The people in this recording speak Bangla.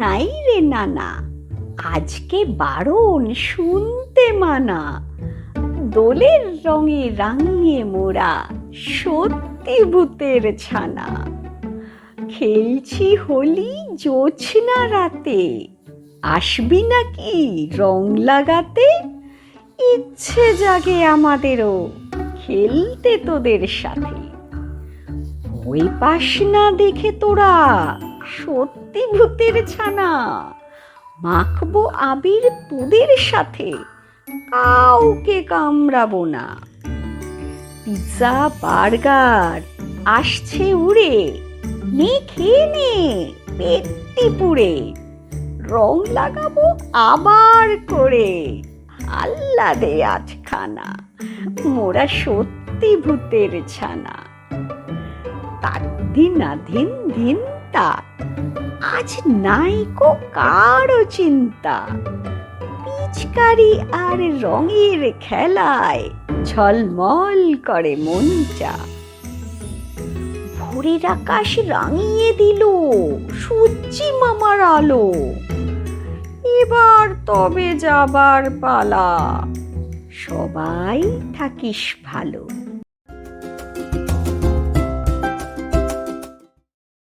নাই রে নানা। আজকে বারণ শুনতে মানা। দোলের রঙে রাঙিয়ে মোরা সত্যি ভূতের ছানা। খেলছি হোলি জোছনা রাতে। আসবি নাকি রং লাগাতে? ইচ্ছে জাগে আমাদেরও খেলতে তোদের সাথে। ওই পাস না দেখে তোরা সত্যি ভূতের ছানা। মাখবো আবির তোদের সাথে, কাউকে কামড়াবো না। পিৎজা, বার্গার, আসছে উড়ে, নে, খেয়ে নে, পেটটি পুড়ে। রং লাগাবো আবার করে, আল্লা দে আজখানা, মোরা সত্যি ভূতের ছানা। তার দিন দিন দিন তা আজ নাইকো কারও চিন্তা। পিচকারি আর রঙের খেলায় ঝলমল করে মনটা। ভোরের আকাশ রাঙিয়ে দিল, সূর্যি মামার আলো। এবার তবে যাবার পালা। সবাই থাকিস ভালো।